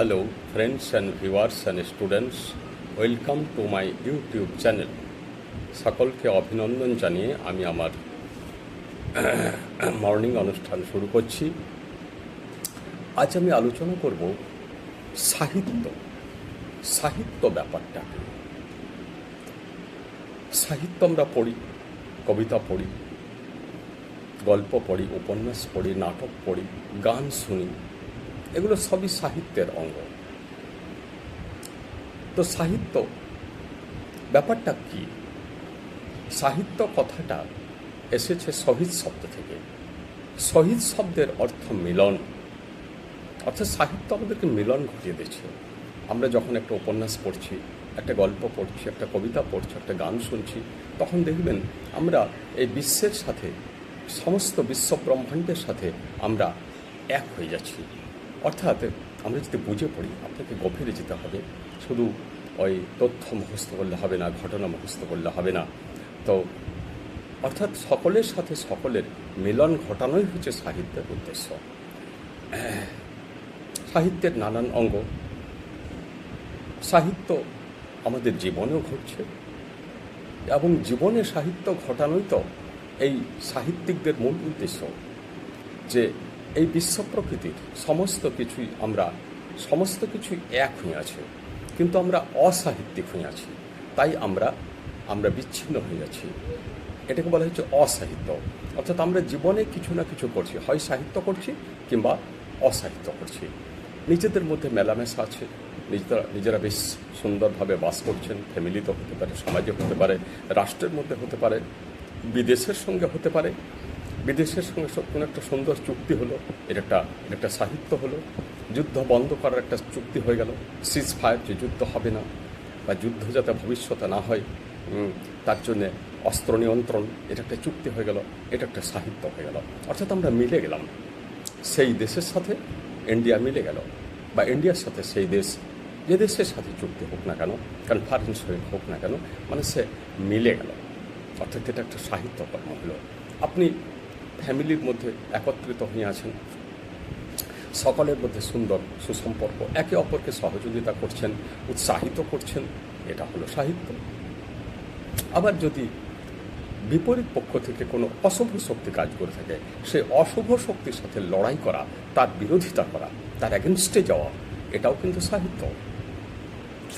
Hello, friends and viewers and students. Welcome to my YouTube channel. সকলকে অভিনন্দন জানিয়ে আমি আমার মর্নিং অনুষ্ঠান শুরু করছি আজ আমি আলোচনা করব সাহিত্য সাহিত্য ব্যাপারটা? সাহিত্য আমরা পড়ি কবিতা পড়ি গল্প পড়ি উপন্যাস পড়ি নাটক পড়ি গান শুনি এগুলো সবই সাহিত্যের অঙ্গ। তো সাহিত্য, ব্যাপারটা কি? সাহিত্য কথাটা এসেছে শহীদ শব্দ থেকে। শহীদ শব্দের অর্থ মিলন। অর্থাৎ সাহিত্য আমাদেরকে মিলন ঘটিয়ে দিচ্ছে। আমরা যখন একটা উপন্যাস পড়ছি, একটা গল্প পড়ছি, একটা কবিতা পড়ছি, একটা গান শুনছি, তখন দেখবেন আমরা এই বিশ্বের সাথে, সমস্ত বিশ্ব ব্রহ্মাণ্ডের সাথে আমরা এক হয়ে যাচ্ছি। অর্থাৎ আমরা যদি বুঝে পড়ি, আপনাকে গভীরে যেতে হবে। শুধু ওই তথ্য মুখস্থ করলে হবে না, ঘটনা মুখস্থ করলে হবে না। তো অর্থাৎ সকলের সাথে সকলের মিলন ঘটানোই হচ্ছে সাহিত্যের উদ্দেশ্য। সাহিত্যের নানান অঙ্গ। সাহিত্য আমাদের জীবনেও ঘটছে। এবং জীবনে সাহিত্য ঘটানোই তো এই সাহিত্যিকদের মূল উদ্দেশ্য। যে এই বিশ্ব প্রকৃতির সমস্ত কিছুই আমরা, সমস্ত কিছুই এক হয়ে আছে। কিন্তু আমরা অসাহিত্যিক হয়ে আছি। তাই আমরা আমরা বিচ্ছিন্ন হয়ে আছি এটাকে বলা হচ্ছে অসাহিত্য। অর্থাৎ আমরা জীবনে কিছু না কিছু করছি। হয় সাহিত্য করছি কিংবা অসাহিত্য করছি। নিজেদের মধ্যে মেলামেশা আছে। নিজেরা নিজেরা বেশ সুন্দরভাবে বাস করছেন, ফ্যামিলিতে হতে পারে, সমাজে হতে পারে, রাষ্ট্রের মধ্যে হতে পারে, বিদেশের সঙ্গে হতে পারে। বিদেশের সঙ্গে কোনো একটা সুন্দর চুক্তি হলো এটা একটা এটা একটা সাহিত্য হলো, যুদ্ধ বন্ধ করার একটা চুক্তি হয়ে গেল। সিজ ফায়ার যে যুদ্ধ হবে না, বা যুদ্ধ যাতে ভবিষ্যতে না হয় তার জন্যে অস্ত্র নিয়ন্ত্রণ এটা একটা চুক্তি হয়ে গেল এটা একটা সাহিত্য হয়ে গেল। অর্থাৎ আমরা মিলে গেলাম। সেই দেশের সাথে ইন্ডিয়া মিলে গেল, বা ইন্ডিয়ার সাথে সেই দেশ, যে দেশের সাথে চুক্তি হোক না কেন কনফারেন্স হয়ে হোক না কেন মানে সে মিলে গেল। অর্থাৎ এটা একটা সাহিত্যকর্ম হলো। আপনি ফ্যামিলির মধ্যে একত্রিত হয়ে আছেন। সকলের মধ্যে সুন্দর সুসম্পর্ক, একে অপরকে সহযোগিতা করছেন, উৎসাহিত করছেন, এটা হলো সাহিত্য। আবার যদি বিপরীত পক্ষ থেকে কোনো অশুভ শক্তি কাজ করে থাকে, সে অশুভ শক্তির সাথে লড়াই করা, তার বিরোধিতা করা, তার অ্যাগেনস্টে যাওয়া, এটাও কিন্তু সাহিত্য।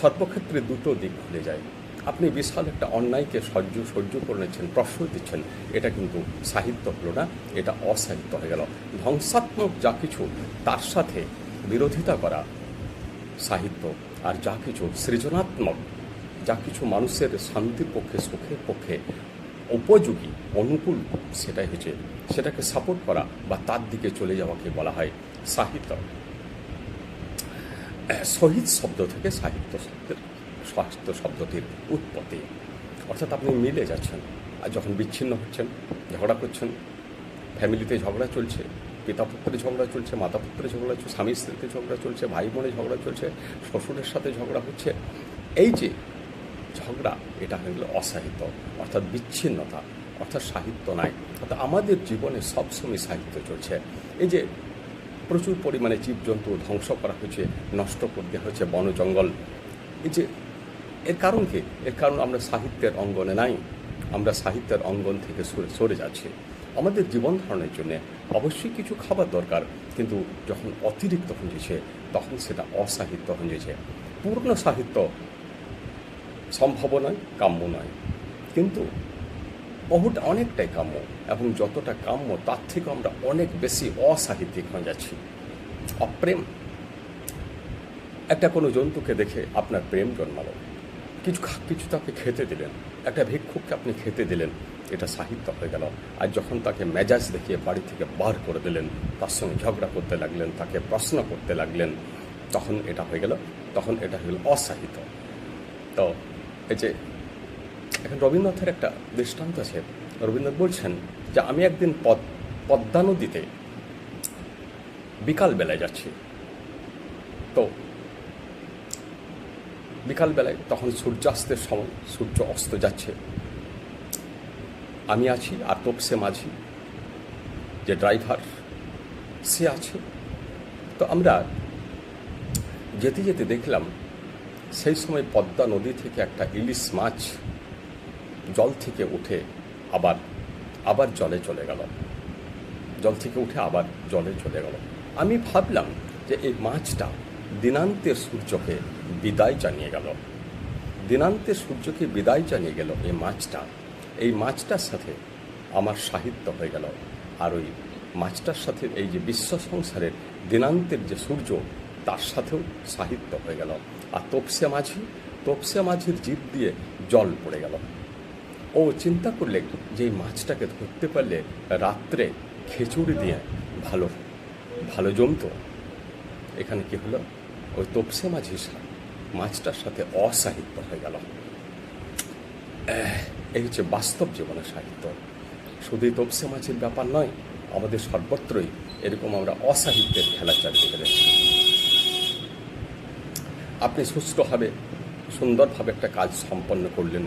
সর্বক্ষেত্রে দুটো দিক খুলে যায়। আপনি বিশাল একটা অন্যায়কে সহ্য সহ্য করে নিচ্ছেন, প্রশ্রয় দিচ্ছেন। এটা কিন্তু সাহিত্য হলো না, এটা অসাহিত্য হয়ে গেল। ধ্বংসাত্মক যা কিছু, তার সাথে বিরোধিতা করা সাহিত্য আর যা কিছু সৃজনাত্মক, যা কিছু মানুষের শান্তির পক্ষে, সুখের পক্ষে উপযোগী, অনুকূল, সেটাই হচ্ছে, সেটাকে সাপোর্ট করা বা তার দিকে চলে যাওয়াকে বলা হয় সাহিত্য। শহীদ শব্দ থেকে সাহিত্য শব্দের। সাহিত্য শব্দটির উৎপত্তি। অর্থাৎ আপনি মিলে যাচ্ছেন আর যখন বিচ্ছিন্ন হচ্ছেন, ঝগড়া করছেন, ফ্যামিলিতে ঝগড়া চলছে পিতা পুত্রে ঝগড়া চলছে মাতা পুত্রে ঝগড়া চলছে, স্বামী স্ত্রীতে ঝগড়া চলছে ভাই বোনে ঝগড়া চলছে, শ্বশুরের সাথে ঝগড়া হচ্ছে, এই যে ঝগড়া, এটা হয়ে গেল অসাহিত্য, অর্থাৎ বিচ্ছিন্নতা, অর্থাৎ সাহিত্য নাই। অর্থাৎ আমাদের জীবনে সবসময় সাহিত্য চলছে। এই যে প্রচুর পরিমাণে জীবজন্তু ধ্বংস করা হয়েছে, নষ্ট করতে হয়েছে বন জঙ্গল এই যে এর কারণ কি? এর কারণ আমরা সাহিত্যের অঙ্গনে নাই। আমরা সাহিত্যের অঙ্গন থেকে সরে সরে যাচ্ছি। আমাদের জীবন ধারণের জন্য অবশ্যই কিছু খাবার দরকার, কিন্তু যখন অতিরিক্ত হয়ে তখন সেটা অসাহিত্য হয়ে পূর্ণ সাহিত্য সম্ভব নয়, কাম্য নয়। কিন্তু বহুটা অনেকটাই কাম্য, এবং যতটা কাম্য, তার থেকে আমরা অনেক বেশি অসাহিত্যিক হয়ে যাচ্ছি। অপ্রেম। একটা কোনো জন্তুকে দেখে আপনার প্রেম জন্মালো। কিছু কিছু তাকে খেতে দিলেন। একটা ভিক্ষুককে আপনি খেতে দিলেন, এটা সাহিত্য হয়ে গেল। আর যখন তাকে মেজাজ দেখিয়ে বাড়ি থেকে বার করে দিলেন, তার সঙ্গে ঝগড়া করতে লাগলেন, তাকে প্রশ্ন করতে লাগলেন, তখন এটা হয়ে গেল, তখন এটা হয়ে গেল অসাহিত্য। তো এই যে, এখন রবীন্দ্রনাথের একটা দৃষ্টান্ত আছে। রবীন্দ্রনাথ বলছেন যে, আমি একদিন পদ, পদ্মা নদীতে বিকালবেলায় যাচ্ছি। তো বিকালবেলায় তখন সূর্যাস্তের সময় সূর্য অস্ত যাচ্ছে। আমি আছি আর তোপসে মাঝি, যে ড্রাইভার, সে আছে। তো আমরা যেতে যেতে দেখলাম, সেই সময় পদ্মা নদী থেকে একটা ইলিশ মাছ জল থেকে উঠে আবার আবার জলে চলে গেল। জল থেকে উঠে আবার জলে চলে গেল। আমি ভাবলাম যে এই মাছটা দিনান্তের সূর্যকে বিদায় জানিয়ে গেল। দিনান্তের সূর্যকে বিদায় জানিয়ে গেল এই মাছটা। এই মাছটার সাথে আমার সাহিত্য হয়ে গেল। আর ওই মাছটার সাথে এই যে বিশ্ব সংসারের দিনান্তের যে সূর্য, তার সাথেও সাহিত্য হয়ে গেল। আর তপসে মাঝি তপসে মাঝির জীব দিয়ে জল পড়ে গেল। ও চিন্তা করলে যে এই মাছটাকে ধরতে পারলে রাত্রে খিচুড়ি দিয়ে ভালো ভালো জমতো। এখানে কি হলো? ওই তপসে মাঝি সা- মাছটার সাথে অসাহিত্য হয়ে গেল। এই হচ্ছে বাস্তব জীবনের সাহিত্য। শুধু তপসে মাছের ব্যাপার নয়, আমাদের সর্বত্রই এরকম আমরা অসাহিত্যের খেলা চালিয়ে ফেলেছি আপনি সুস্থভাবে সুন্দরভাবে একটা কাজ সম্পন্ন করলেন।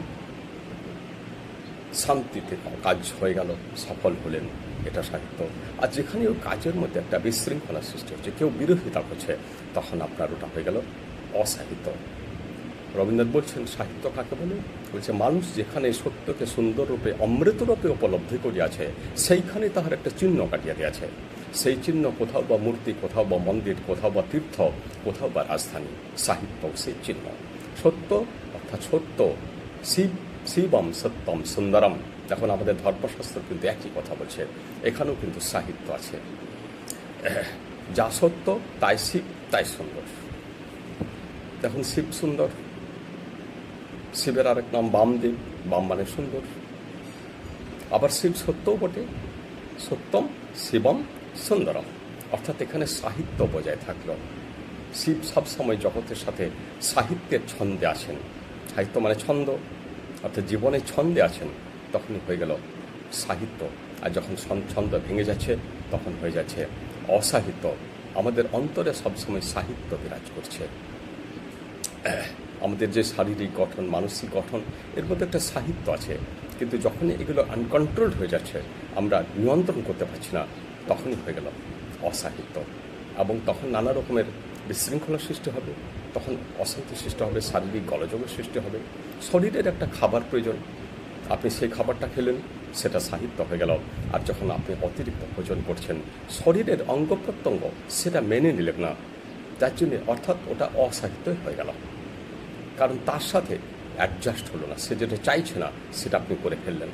শান্তিতে কাজ হয়ে গেল, সফল হলেন। এটা সাহিত্য। আর যেখানে ওই কাজের মধ্যে একটা বিশৃঙ্খলা সৃষ্টি হচ্ছে, কেউ বিরোধিতা করছে, তখন আপনার ওটা হয়ে গেল অসাহিত্য। রবীন্দ্রনাথ বলছেন, সাহিত্য কাকে বলে? বলছে, মানুষ যেখানে সত্যকে সুন্দর রূপে অমৃতরূপে উপলব্ধি করিয়াছে, সেইখানে তাহার একটা চিহ্ন কাটিয়া দিয়াছে। সেই চিহ্ন কোথাও বা মূর্তি, কোথাও বা মন্দির, কোথাও বা তীর্থ, কোথাও বা রাজধানী, সাহিত্য সেই চিহ্ন। সত্য অর্থাৎ সত্য, শিব, শিবম সত্যম সুন্দরম। এখন আমাদের ধর্মশাস্ত্র কিন্তু একই কথা বলছে। এখানেও কিন্তু সাহিত্য আছে। যা সত্য, তাই শিব, তাই সুন্দর। দেখুন, শিব সুন্দর। শিবের আরেক নাম বামদেব, বাম মানে সুন্দর। আবার শিব সত্যও বটে। সত্যম, শিবম, সুন্দরম। অর্থাৎ এখানে সাহিত্য বজায় থাকল। শিব সবসময় জগতের সাথে সাহিত্যের ছন্দে আছেন। সাহিত্য মানে ছন্দ, অর্থাৎ জীবনে ছন্দে আছেন। তখনই হয়ে গেল সাহিত্য। আর যখন ছন্দ ভেঙে যাচ্ছে, তখন হয়ে যাচ্ছে অসাহিত্য। আমাদের অন্তরে সবসময় সাহিত্য বিরাজ করছে। আমাদের যে শারীরিক গঠন, মানসিক গঠন, এর মধ্যে একটা সাহিত্য আছে। কিন্তু যখন এগুলো আনকন্ট্রোলড হয়ে যাচ্ছে, আমরা নিয়ন্ত্রণ করতে পারছি না, তখনই হয়ে গেল অসাহিত্য। এবং তখন নানা রকমের বিশৃঙ্খলা সৃষ্টি হবে, তখন অশান্তি সৃষ্টি হবে, শারীরিক গলযোগের সৃষ্টি হবে। শরীরের একটা খাবার প্রয়োজন আপনি সেই খাবারটা খেলেন, সেটা সাহিত্য হয়ে গেল। আর যখন আপনি অতিরিক্ত ভোজন করছেন, শরীরের অঙ্গ প্রত্যঙ্গ সেটা মেনে নিলেন না। যার জন্যে অর্থাৎ ওটা অসাহিত্য হয়ে গেল। কারণ তার সাথে অ্যাডজাস্ট হলো না। সে যেটা চাইছে না, সেটা আপনি করে ফেললেন।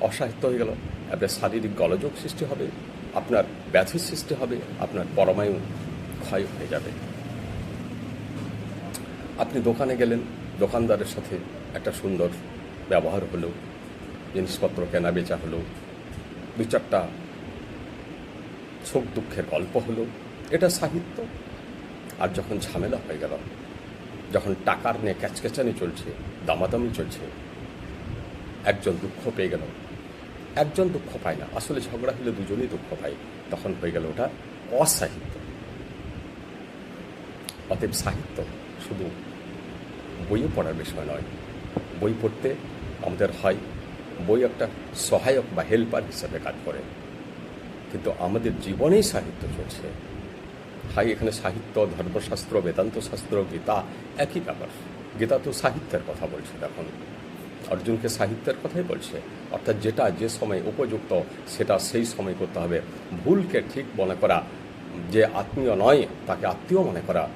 অসাহিত্য হয়ে গেল। আপনার শারীরিক গলযোগ সৃষ্টি হবে, আপনার ব্যাধির সৃষ্টি হবে, আপনার পরমায়ু ক্ষয় হয়ে যাবে। আপনি দোকানে গেলেন, দোকানদারের সাথে একটা সুন্দর ব্যবহার হলো, জিনিসপত্র কেনা বেচা হলো, দু চারটা সুখ দুঃখের গল্প হলো, এটা সাহিত্য। আর যখন ঝামেলা হয়ে গেল, যখন টাকার নিয়ে ক্যাচক্যাচানি চলছে, দামাদামি চলছে, একজন দুঃখ পেয়ে গেল, একজন দুঃখ পায় না। আসলে ঝগড়া হলে দুজনেই দুঃখ পায়। তখন হয়ে গেল ওটা অসাহিত্য। অতএব সাহিত্য শুধু বইয়ে পড়ার বিষয় নয়, বই পড়তে আমাদের হয়, বই একটা সহায়ক বা হেল্পার হিসাবে কাজ করে। কিন্তু আমাদের জীবনেই সাহিত্য চলছে। হাই, এখানে সাহিত্য, ধর্মশাস্ত্র, বেদান্ত শাস্ত্র, গীতা একই ব্যাপার। গীতা তো সাহিত্যের কথা বলছে, দেখুন। অর্জুনকে সাহিত্যের কথাই বলছে। অর্থাৎ যেটা যে সময় উপযুক্ত, সেটা সেই সময় করতে হবে। ভুলকে ঠিক মনে করা, যে আত্মীয় নয়, তাকে আত্মীয় মনে করা।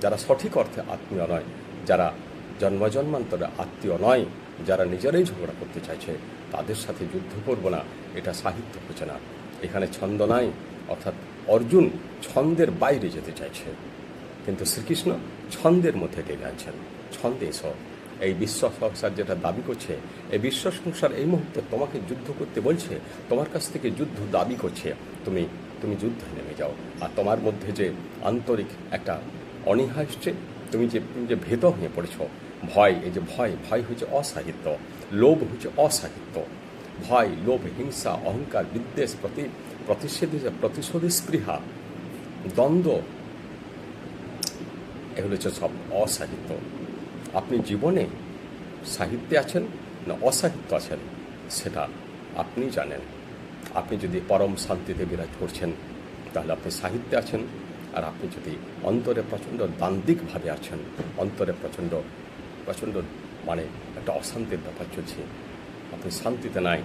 যারা সঠিক অর্থে আত্মীয় নয়, যারা জন্ম জন্মান্তরে আত্মীয় নয় যারা নিজেরাই ঝগড়া করতে চাইছে, তাদের সাথে যুদ্ধ করব না, এটা সাহিত্য হচ্ছে না। এখানে ছন্দ নাই অর্থাৎ অর্জুন ছন্দের বাইরে যেতে চাইছে। কিন্তু শ্রীকৃষ্ণ ছন্দের মধ্যে টেনে আনছেন ছন্দে সব এই বিশ্ব সংসার যেটা দাবি করছে, এই বিশ্ব সংসার এই মুহূর্তে তোমাকে যুদ্ধ করতে বলছে, তোমার কাছ থেকে যুদ্ধ দাবি করছে। তুমি তুমি যুদ্ধে নেমে যাও। আর তোমার মধ্যে যে আন্তরিক একটা অনীহা এসছে, তুমি যে তুমি যে ভেদ হয়ে পড়েছ ভয়, এই যে ভয় ভয় হচ্ছে অসাহিত্য, লোভ হচ্ছে অসাহিত্য। ভয়, লোভ, হিংসা, অহংকার, বিদ্বেষ, প্রতি, প্রতিষেধী প্রতিশোধী স্পৃহা, দ্বন্দ্ব, এগুলো হচ্ছে সব অসাহিত্য। আপনি জীবনে সাহিত্যে আছেন না অসাহিত্য আছেন, সেটা আপনি জানেন। আপনি যদি পরম শান্তিতে বিরাজ করছেন, তাহলে আপনি সাহিত্যে আছেন। আর আপনি যদি অন্তরে প্রচণ্ড দান্দিকভাবে আছেন, অন্তরে প্রচণ্ড প্রচণ্ড মানে একটা অশান্তির ব্যাপার চলছে। আপনি শান্তিতে নাই,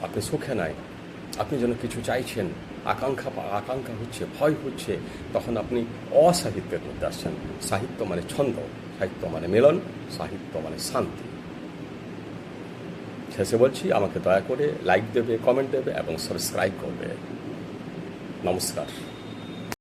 আপনি সুখে নাই, আপনি যেন কিছু চাইছেন, আকাঙ্ক্ষা আকাঙ্ক্ষা হচ্ছে, ভয় হচ্ছে, তখন আপনি অসাহিত্যের মধ্যে আসছেন। সাহিত্য মানে ছন্দ, সাহিত্য মানে মিলন, সাহিত্য মানে শান্তি। শেষে বলছি, আমাকে দয়া করে লাইক দেবে কমেন্ট দেবে এবং সাবস্ক্রাইব করবে। নমস্কার।